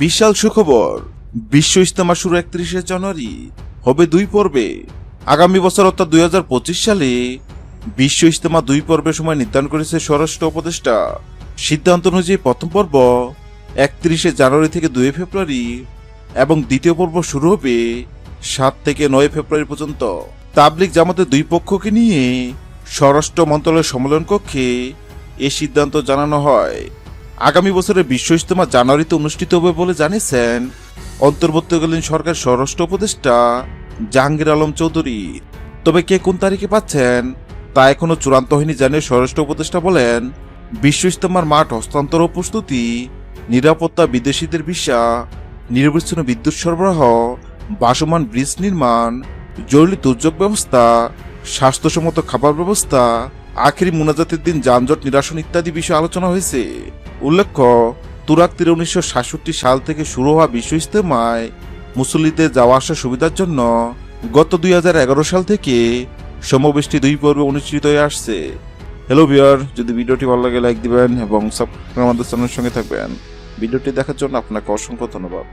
বিশাল সুখবর। বিশ্ব ইস্তেমা শুরু একত্রিশে জানুয়ারি, হবে দুই পর্বে। আগামী বছর অর্থাৎ দু হাজার পঁচিশ সালে বিশ্ব ইস্তেমা দুই পর্বের সময় নির্ধারণ করেছে স্বরাষ্ট্র উপদেষ্টা। সিদ্ধান্ত অনুযায়ী প্রথম পর্ব একত্রিশে জানুয়ারি থেকে দুই ফেব্রুয়ারি এবং দ্বিতীয় পর্ব শুরু হবে সাত থেকে নয় ফেব্রুয়ারি পর্যন্ত। তাবলিক জামাতের দুই পক্ষকে নিয়ে স্বরাষ্ট্র মন্ত্রণালয়ের সম্মেলন কক্ষে এ সিদ্ধান্ত জানানো হয়। আগামী বছরের বিশ্ব ইজতেমা জানুয়ারিতে অনুষ্ঠিত হবে বলে জানিয়েছেন অন্তর্বর্তীকালীন সরকার স্বরাষ্ট্র উপদেষ্টা জাহাঙ্গীর আলম চৌধুরী। তবে কে কোন তারিখে পাচ্ছেন তা এখনও চূড়ান্ত হয়নি জানিয়ে স্বরাষ্ট্র উপদেষ্টা বলেন বিশ্ব ইজতেমার মাঠ হস্তান্তর ও প্রস্তুতি, নিরাপত্তা, বিদেশিদের ভিসা, নিরবিচ্ছিন্ন বিদ্যুৎ সরবরাহ বাসমান ব্রিজ নির্মাণ, জরুরি দুর্যোগ ব্যবস্থা, স্বাস্থ্যসম্মত খাবার ব্যবস্থা, আখেরি মোনাজাতের দিন যানজট নিরাসন ইত্যাদি বিষয়ে আলোচনা হয়েছে। উল্লেখ্য তুরাক তীরে উনিশশো সাল থেকে শুরু হওয়া বিশ্ব ইস্তেমায় মুসল্লিদের যাওয়া আসা সুবিধার জন্য গত দুই হাজার এগারো সাল থেকে সমাবেশটি দুই পর্বে অনুষ্ঠিত হয়ে আসছে। হ্যালো বিয়ার যদি ভিডিওটি ভালো লাগে লাইক দিবেন এবং আমাদের চ্যানেলের সঙ্গে থাকবেন। ভিডিওটি দেখার জন্য আপনাকে অসংখ্য ধন্যবাদ।